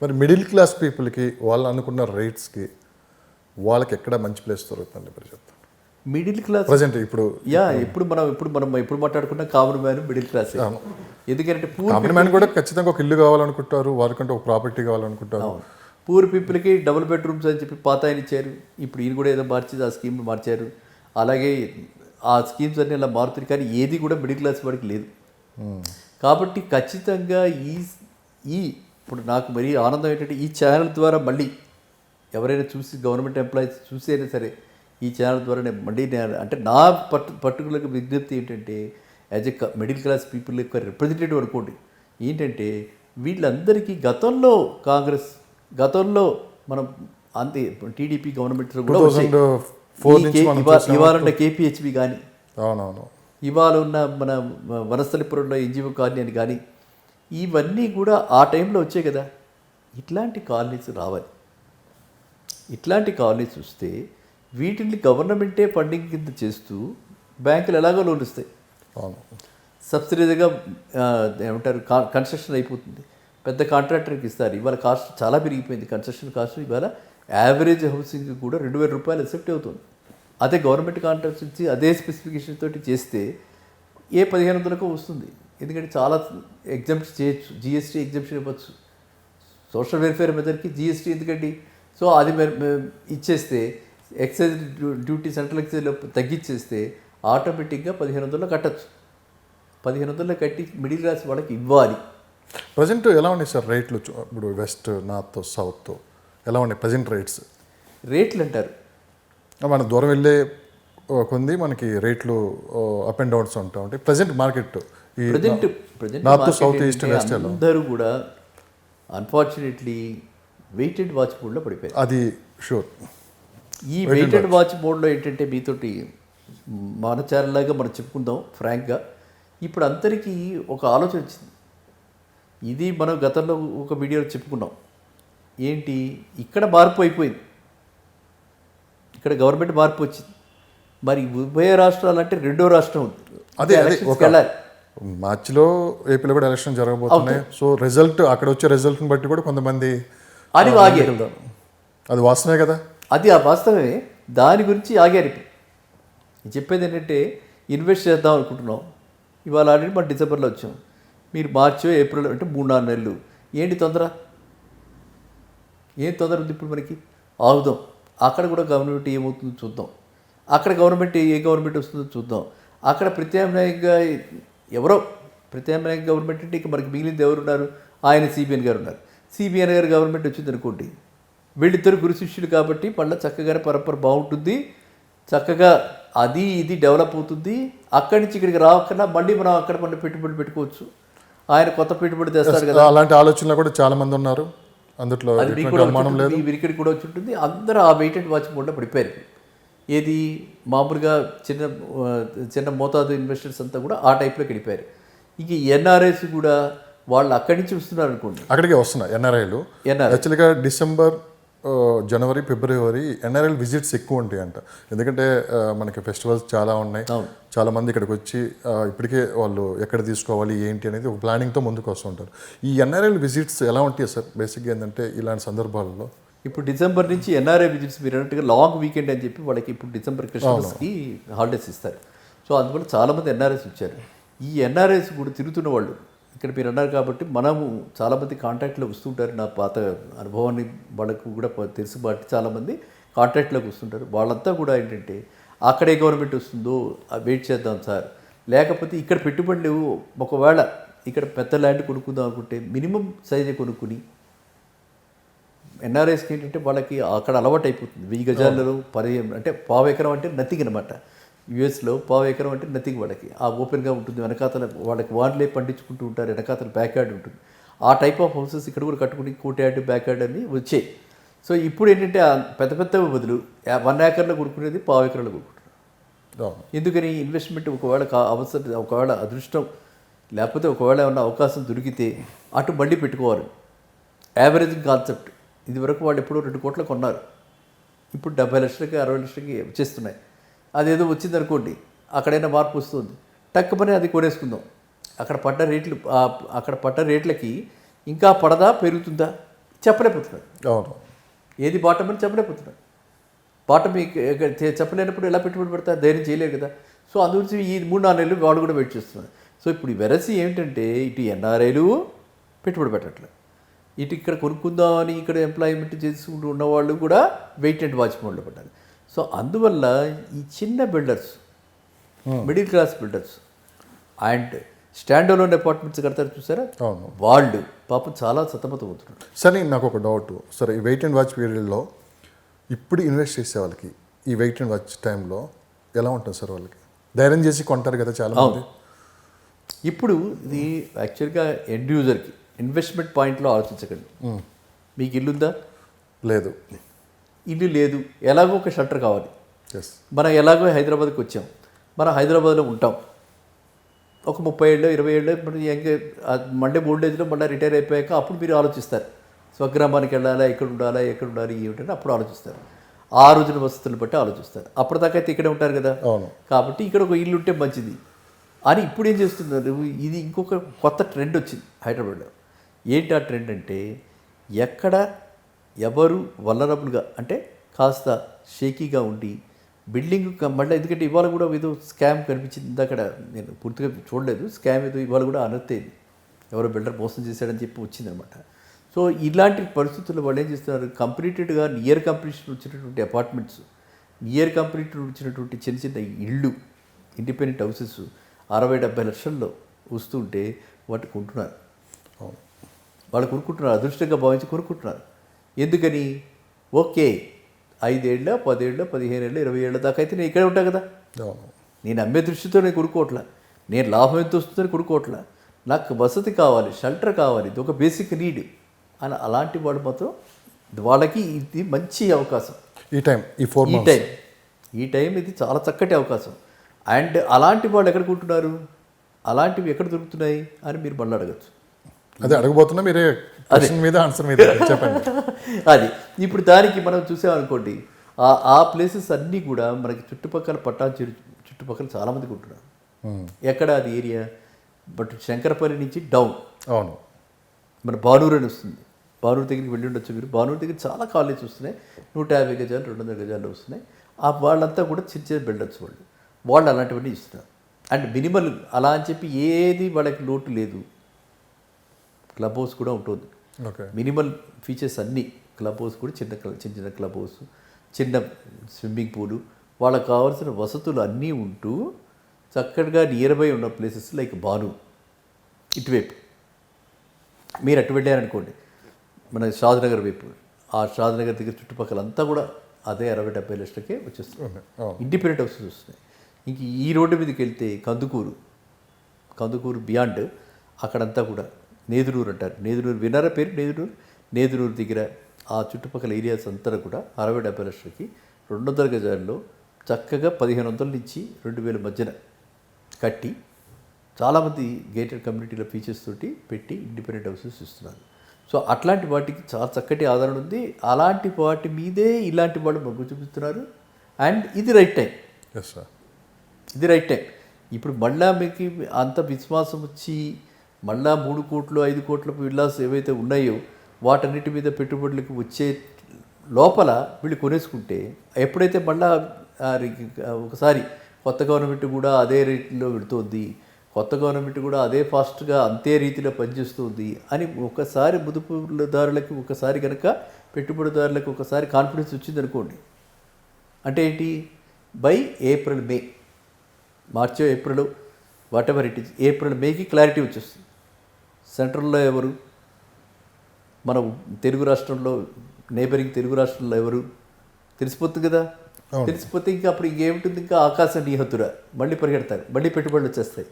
మరి middle class పీపుల్కి వాళ్ళు అనుకున్న రేట్స్కి వాళ్ళకి ఎక్కడ మంచి ప్లేస్ దొరుకుతుంది మీరు చెప్తాను. మిడిల్ క్లాస్ ప్రజెంట్ ఇప్పుడు యా ఇప్పుడు మనం ఇప్పుడు మనం ఎప్పుడు మాట్లాడుకున్న కామన్ మ్యాన్ మిడిల్ క్లాస్. ఎందుకంటే పూర్ కామన్ మ్యాన్ కూడా ఖచ్చితంగా ఒక ఇల్లు కావాలనుకుంటారు వారికంటే ఒక ప్రాపర్టీ కావాలనుకుంటారు. పూర్ పీపుల్కి డబుల్ బెడ్రూమ్స్ అని చెప్పి పాత ఆయన ఇచ్చారు. ఇప్పుడు ఈయన కూడా ఏదో మార్చి ఆ స్కీమ్ మార్చారు. అలాగే ఆ స్కీమ్స్ అన్నీ అలా మారుతున్నాయి కానీ ఏది కూడా మిడిల్ క్లాస్ వాడికి లేదు. కాబట్టి ఖచ్చితంగా ఈ ఈ ఇప్పుడు నాకు మరీ ఆనందం ఏంటంటే ఈ ఛానల్ ద్వారా మళ్ళీ ఎవరైనా చూసి గవర్నమెంట్ ఎంప్లాయీస్ చూసి అయినా సరే ఈ ఛానల్ ద్వారా నేను మళ్ళీ నేను అంటే నా పర్టి పర్టికులర్గా విజ్ఞప్తి ఏంటంటే as a middle class people యొక్క రిప్రజెంటేటివ్ అనుకోండి. ఏంటంటే వీళ్ళందరికీ గతంలో కాంగ్రెస్ గతంలో మనం అంతే టీడీపీ గవర్నమెంట్ కూడా వచ్చాయి. 2004 ఈ నుంచి కే- మనం ఇవా- ఇవాళ ఉన్న కేపీహెచ్బి కానీ ఇవాళ ఉన్న మన వనస్థలిపురంలో ఎన్జిఓ కాలనీ అని కానీ ఇవన్నీ కూడా ఆ టైంలో వచ్చాయి కదా. ఇట్లాంటి కాలనీస్ రావాలి. ఇట్లాంటి కాలనీస్ వస్తే వీటిని గవర్నమెంటే ఫండింగ్ కింద చేస్తూ బ్యాంకులు ఎలాగో లోన్ ఇస్తాయి. సబ్సిడీగా ఏమంటారు కా- కన్స్ట్రక్షన్ అయిపోతుంది. పెద్ద కాంట్రాక్టర్కి ఇస్తారు. ఇవాళ కాస్ట్ చాలా పెరిగిపోయింది. కన్స్ట్రక్షన్ కాస్ట్ ఇవాళ యావరేజ్ హౌసింగ్ కూడా రెండు వేల రూపాయలు ఎక్సెప్ట్ అవుతుంది. అదే గవర్నమెంట్ కాంట్రాక్ట్స్ ఇచ్చి అదే స్పెసిఫికేషన్ తోటి చేస్తే ఏ పదిహేను వందలకు వస్తుంది. ఎందుకంటే చాలా ఎగ్జామ్స్ చేయొచ్చు. జిఎస్టీ ఎగ్జామ్షన్ ఇవ్వచ్చు. సోషల్ వెల్ఫేర్ మెథడ్కి జిఎస్టీ ఎందుకండి? సో అది ఇచ్చేస్తే ఎక్సైజ్ డ్యూ- డ్యూటీ సెంట్రల్ ఎక్సైజ్లో తగ్గించేస్తే ఆటోమేటిక్గా పదిహేను వందలు కట్టచ్చు. పదిహేను వందలు కట్టి మిడిల్ క్లాస్ వాళ్ళకి ఇవ్వాలి. ప్రజెంట్ ఎలా ఉన్నాయి సార్ రేట్లు? ఇప్పుడు వెస్ట్ నార్త్ సౌత్ ఎలా ఉన్నాయి ప్రజెంట్ రేట్స్? రేట్లు అంటారు మన దూరం వెళ్ళే కొంది మనకి రేట్లు అప్ అండ్ డౌన్స్ ఉంటా ఉంటాయి. Present market present present south east west అందరూ కూడా అన్ఫార్చునేట్లీ వెయిటెడ్ వాచ్ మోడ్లో పడిపోయారు. అది షూర్ ఈ వెయిటెడ్ వాచ్ మోడ్లో ఏంటంటే మీతోటి మానచారలాగా మనం చెప్పుకుందాం ఫ్రాంక్గా ఇప్పుడు అందరికీ ఒక ఆలోచన వచ్చింది. ఇది మనం గతంలో ఒక వీడియోలో చెప్పుకున్నాం. ఏంటి? ఇక్కడ మార్పు అయిపోయింది. ఇక్కడ గవర్నమెంట్ మార్పు వచ్చింది. మరి ఉభయ రాష్ట్రాలు అంటే రెండో రాష్ట్రం ఉంది. అదే, వెళ్ళాలి. మార్చిలో ఏపీలో కూడా ఎలక్షన్ జరగబోతున్నాయి. సో రిజల్ట్ అక్కడ వచ్చే రిజల్ట్ని బట్టి కూడా కొంతమంది ఆగారు. అది వాస్తవమే కదా? అది ఆ వాస్తవమే. దాని గురించి ఆగారు. చెప్పేది ఏంటంటే ఇన్వెస్ట్ చేద్దాం అనుకుంటున్నాం. ఇవాళ ఆల్రెడీ మనం డిసెంబర్లో వచ్చాం. మీరు మార్చో ఏప్రిల్ అంటే మూడు నాలుగు నెలలు. ఏంటి తొందర? ఏం తొందర ఉంది ఇప్పుడు మనకి? ఆగుదాం. అక్కడ కూడా గవర్నమెంట్ ఏమవుతుందో చూద్దాం. అక్కడ గవర్నమెంట్ ఏ గవర్నమెంట్ వస్తుందో చూద్దాం. అక్కడ ప్రత్యామ్నాయంగా ఎవరో ప్రత్యామ్నాయ గవర్నమెంట్ అంటే ఇక మనకి మిగిలింది ఎవరున్నారు ఆయన సిబిఎన్ గారు ఉన్నారు. సిబిఎన్ గారు గవర్నమెంట్ వచ్చింది అనుకోండి. వీళ్ళిద్దరు గురు శిష్యులు కాబట్టి మళ్ళీ చక్కగానే పరంపర బాగుంటుంది. చక్కగా అది ఇది డెవలప్ అవుతుంది. అక్కడి నుంచి ఇక్కడికి రావక్కర్లా మళ్ళీ మనం అక్కడ మన పెట్టుబడి పెట్టుకోవచ్చు. ఆయన కొత్త పెట్టుబడి తెస్తాడు కదా. అలాంటి ఆలోచనలు కూడా చాలా మంది ఉన్నారు. అందులో అది కూడా లేదు. విరికిడి కూడా వచ్చి ఉంటుంది అందరూ ఆ వెయిటెడ్ వాచ్ మోడ్లో పడిపోయారు. ఏది మామూలుగా చిన్న చిన్న మోతాదు ఇన్వెస్టర్స్ అంతా కూడా ఆ టైప్లోకి వెళ్ళిపోయారు. ఇంక ఎన్ఆర్ఐస్ కూడా వాళ్ళు అక్కడి నుంచి వస్తున్నారు అనుకోండి. అక్కడికే వస్తున్నాయి ఎన్ఆర్ఐలు. ఎన్ఆర్ఐ. యాక్చువల్గా డిసెంబర్ జనవరి ఫిబ్రవరి ఎన్ఆర్ఐల్ విజిట్స్ ఎక్కువ ఉంటాయి అంట ఎందుకంటే మనకి ఫెస్టివల్స్ చాలా ఉన్నాయి. చాలా మంది ఇక్కడికి వచ్చి ఇప్పటికే వాళ్ళు ఎక్కడ తీసుకోవాలి ఏంటి అనేది ఒక ప్లానింగ్తో ముందుకు వస్తుంటారు ఈ ఎన్ఆర్ఐల్ విజిట్స్ ఎలా ఉంటాయి సార్? బేసిక్గా ఏంటంటే ఇలాంటి సందర్భాలలో ఇప్పుడు డిసెంబర్ నుంచి ఎన్ఆర్ఐ విజిట్స్ మీరు అన్నట్టుగా లాంగ్ వీకెండ్ అని చెప్పి వాళ్ళకి ఇప్పుడు డిసెంబర్ క్రిస్మస్కి హాలిడేస్ ఇస్తారు. సో అందువల్ల చాలామంది ఎన్ఆర్ఐస్ వచ్చారు ఈ ఎన్ఆర్ఐస్ కూడా తిరుగుతున్న వాళ్ళు ఇక్కడ మీరు అన్నారు కాబట్టి మనము చాలామంది కాంటాక్ట్లో వస్తుంటారు. నా పాత అనుభవాన్ని వాళ్ళకు కూడా తెలుసు బట్టి చాలామంది కాంటాక్ట్లోకి వస్తుంటారు. వాళ్ళంతా కూడా ఏంటంటే అక్కడే గవర్నమెంట్ వస్తుందో వెయిట్ చేద్దాం సార్. లేకపోతే ఇక్కడ పెట్టుబడులు ఒకవేళ ఇక్కడ పెద్ద ల్యాండ్ కొనుక్కుందాం అనుకుంటే మినిమం సైజే కొనుక్కుని ఎన్ఆర్ఐస్కి ఏంటంటే వాళ్ళకి అక్కడ అలవాటు అయిపోతుంది వెయ్యి గజాలలో పది అంటే పావు ఎకరం అంటే నథింగ్ అనమాట యూఎస్లో పావు ఎకరం అంటే నథింగ్ వాళ్ళకి. ఆ ఓపెన్గా ఉంటుంది వెనకాతల వాళ్ళకి వాళ్ళే పండించుకుంటూ ఉంటారు వెనకాతల బ్యాక్ యార్డ్ ఉంటుంది. ఆ టైప్ ఆఫ్ హౌసెస్ ఇక్కడ కూడా కట్టుకుని కోట్ యార్డ్ బ్యాక్ యార్డ్ అని వచ్చాయి సో ఇప్పుడు ఏంటంటే పెద్ద పెద్ద బదులు వన్ ఏకర్లో కొనుక్కునేది పావు ఎకరాలు కొనుక్కుంటారు అవును. ఎందుకని ఇన్వెస్ట్మెంట్ ఒకవేళ కా అవసరం ఒకవేళ అదృష్టం లేకపోతే ఒకవేళ ఏమన్నా అవకాశం దొరికితే అటు బండి పెట్టుకోవాలి. యావరేజింగ్ కాన్సెప్ట్ ఇదివరకు వాళ్ళు ఎప్పుడో రెండు కోట్లు కొన్నారు. ఇప్పుడు డెబ్బై లక్షలకి అరవై లక్షలకి వచ్చేస్తున్నాయి. అదేదో వచ్చింది అనుకోండి అక్కడైనా మార్పు వస్తుంది. టక్ పని అది కొనేసుకుందాం. అక్కడ పడ్డ రేట్లు అక్కడ పడ్డ రేట్లకి ఇంకా పడదా పెరుగుతుందా? చెప్పలేకపోతున్నారు అవును. ఏది బాటం అని చెప్పలేకపోతున్నారు బాటం చెప్పలేనప్పుడు ఎలా పెట్టుబడి పెడతారు ధైర్యం చేయలేరు కదా. సో అందుగురించి ఈ మూడు నాలుగు నెలలు వాళ్ళు కూడా వెయిట్ చేస్తున్నారు సో ఇప్పుడు ఈ వెరసి ఏమిటంటే ఇటు ఎన్ఆర్ఐలు పెట్టుబడి పెట్టట్లేదు. ఇటు ఇక్కడ కొనుక్కుందామని ఇక్కడ ఎంప్లాయ్మెంట్ చేసుకుంటూ ఉన్నవాళ్ళు కూడా వెయిట్ అండ్ వాచ్ మోడ్లో పడ్డారు సో అందువల్ల ఈ చిన్న builders middle class builders and stand alone apartments కడతారు చూసారా? అవును. వాళ్ళు పాపం చాలా సతమతం అవుతున్నారు సరే నాకు ఒక డౌట్ సరే ఈ వెయిట్ అండ్ వాచ్ పీరియడ్లో ఇప్పుడు ఇన్వెస్ట్ చేసే వాళ్ళకి ఈ వెయిట్ అండ్ వాచ్ టైంలో ఎలా ఉంటుంది సార్ వాళ్ళకి? ధైర్యం చేసి కొంటారు కదా చాలా ఇప్పుడు ఇది యాక్చువల్గా ఎండ్ యూజర్కి ఇన్వెస్ట్మెంట్ పాయింట్లో ఆలోచించకండి. మీకు ఇల్లు ఉందా లేదు. ఇల్లు లేదు. ఎలాగో ఒక షట్టర్ కావాలి. మనం ఎలాగో హైదరాబాద్కి వచ్చాం. మనం హైదరాబాద్లో ఉంటాం. ఒక ముప్పై ఏళ్ళు ఇరవై ఏళ్ళు యంగ్ మండే ఓల్డ్ ఏజ్లో మళ్ళీ రిటైర్ అయిపోయాక అప్పుడు మీరు ఆలోచిస్తారు. స్వగ్రామానికి వెళ్ళాలా ఎక్కడ ఉండాలా ఎక్కడ ఉండాలి ఏమిటని అప్పుడు ఆలోచిస్తారు. ఆ రోజున వసతులను బట్టి ఆలోచిస్తారు. అప్పటిదాకా అయితే ఇక్కడే ఉంటారు కదా? కాబట్టి ఇక్కడ ఒక ఇల్లు ఉంటే మంచిది. అని ఇప్పుడు ఏం చేస్తున్నారు? ఇది ఇంకొక కొత్త ట్రెండ్ వచ్చింది హైదరాబాద్లో. ఏంటి ఆ ట్రెండ్ అంటే ఎక్కడ ఎవరు వలరబుల్గా అంటే కాస్త షేకీగా ఉండి బిల్డింగ్ మళ్ళీ ఎందుకంటే ఇవాళ కూడా ఏదో స్కామ్ కనిపించింది. అక్కడ నేను పూర్తిగా చూడలేదు. స్కామ్ ఏదో ఇవాళ కూడా అనర్తయింది ఎవరో బిల్డర్ మోసం చేశాడని చెప్పి వచ్చిందనమాట. సో ఇలాంటి పరిస్థితుల్లో వాళ్ళు ఏం చేస్తున్నారు? కంప్లీటెడ్గా నియర్ కంప్లీషన్ వచ్చినటువంటి అపార్ట్మెంట్స్ నియర్ కంప్లీట్ వచ్చినటువంటి చిన్న చిన్న ఇళ్ళు ఇండిపెండెంట్ హౌసెస్ అరవై డెబ్బై లక్షల్లో వస్తుంటే వాటి కొంటున్నారు. అవును వాళ్ళు కొనుక్కుంటున్నారు అదృష్టంగా భావించి కొనుక్కుంటున్నారు. ఎందుకని? ఓకే ఐదేళ్ళ పదేళ్ళ పదిహేను ఏళ్ళ ఇరవై ఏళ్ళ దాకా అయితే నేను ఇక్కడే ఉంటా కదా. నేను అమ్మే దృష్టితో నేను కొనుక్కోవట్లా నేను లాభం ఎంత వస్తుందని కొనుక్కోవట్లా నాకు వసతి కావాలి షెల్టర్ కావాలి ఇది ఒక బేసిక్ నీడ్ అని అలాంటి వాళ్ళు మాత్రం వాళ్ళకి ఇది మంచి అవకాశం. ఈ టైం ఈ ఫోర్ ఈ టైం ఈ టైం ఇది చాలా చక్కటి అవకాశం. అండ్ అలాంటి వాళ్ళు ఎక్కడ కొంటున్నారు అలాంటివి ఎక్కడ దొరుకుతున్నాయి? అని మీరు మళ్ళీ అడగచ్చు. అదే అడగబోతున్నా మీరే మీద ఆన్సర్ మీద. చెప్పండి. అది. ఇప్పుడు దానికి మనం చూసామనుకోండి ఆ ఆ ప్లేసెస్ అన్నీ కూడా మనకి చుట్టుపక్కల పట్టాంచెరు చుట్టుపక్కల చాలామంది కొంటున్నారు ఎక్కడ అది ఏరియా? బట్ శంకరపల్లి నుంచి డౌన్. అవును. మన బానూరు అని వస్తుంది. బానూరు దగ్గరికి వెళ్ళి ఉండొచ్చు మీరు. బానూరు దగ్గర చాలా కాలేజెస్ వస్తున్నాయి. నూట యాభై గజాలు రెండు వందల గజాలు వస్తున్నాయి. ఆ వాళ్ళంతా కూడా చిన్న చిన్న బిల్డర్స్ వాళ్ళు. వాళ్ళు అలాంటివన్నీ ఇస్తున్నారు. అండ్ మినిమల్ అలా అని చెప్పి ఏది వాళ్ళకి లోటు లేదు. క్లబ్ హౌస్ కూడా ఉంటుంది. ఓకే. మినిమల్ ఫీచర్స్ అన్నీ క్లబ్ హౌస్ కూడా చిన్న చిన్న చిన్న క్లబ్ హౌస్ చిన్న స్విమ్మింగ్ పూలు వాళ్ళకి కావాల్సిన వసతులు అన్నీ ఉంటూ చక్కగా నియర్ బై ఉన్న ప్లేసెస్ లైక్ బాను ఇటువైపు. మీరు అటు వెళ్ళారనుకోండి మన షాద్నగర్ వైపు ఆ షాద్నగర్ దగ్గర చుట్టుపక్కల అంతా కూడా అదే అరవై డెబ్బై లక్షలకే వచ్చేస్తుంది. ఇండిపెండెంట్ హౌసెస్ వస్తున్నాయి ఇంక ఈ రోడ్డు మీదకి వెళ్తే కందుకూరు కందుకూరు బియాండ్ అక్కడంతా కూడా నేదురూరు అంటారు. నేదురూరు విన్నారా పేరు నేదురూరు. నేదురూరు దగ్గర ఆ చుట్టుపక్కల ఏరియాస్ అంతా కూడా అరవై డెబ్బై లక్షలకి రెండు గజాల్లో చక్కగా పదిహేను వందల నుంచి రెండు వేల మధ్యన కట్టి చాలామంది గేటెడ్ కమ్యూనిటీల ఫీచర్స్ తోటి పెట్టి ఇండిపెండెంట్ హౌసెస్ ఇస్తున్నారు. సో అట్లాంటి వాటికి చాలా చక్కటి ఆదరణ ఉంది. అలాంటి వాటి మీదే ఇలాంటి వాళ్ళు మొగ్గు చూపిస్తున్నారు. అండ్ ఇది రైట్ టైం. ఇది రైట్ టైం. ఇప్పుడు మళ్ళా మీకు అంత విశ్వాసం వచ్చి మళ్ళా మూడు కోట్లు ఐదు కోట్ల విల్లాస్ ఏవైతే ఉన్నాయో వాటన్నిటి మీద పెట్టుబడులకు వచ్చే లోపల వీళ్ళు కొనేసుకుంటే ఎప్పుడైతే మళ్ళా ఒకసారి కొత్త గవర్నమెంట్ కూడా అదే రేట్లో పెడుతోంది కొత్త గవర్నమెంట్ కూడా అదే ఫాస్ట్గా అంతే రీతిలో పనిచేస్తుంది అని ఒకసారి ముదుపుదారులకు ఒకసారి కనుక పెట్టుబడిదారులకు ఒకసారి కాన్ఫిడెన్స్ వచ్చిందనుకోండి. అంటే ఏంటి? By April May మార్చో April whatever it is April మేకి clarity వచ్చేస్తుంది. సెంట్రల్లో ఎవరు? మన తెలుగు రాష్ట్రంలో నేబరింగ్ తెలుగు రాష్ట్రంలో ఎవరు? తెలిసిపోతుంది కదా? తెలిసిపోతే ఇంకా అప్పుడు ఇంకేముంటుంది? ఇంకా ఆకాశ నిహతుర. మళ్ళీ పరిగెడతారు. మళ్ళీ పెట్టుబడులు వచ్చేస్తాయి.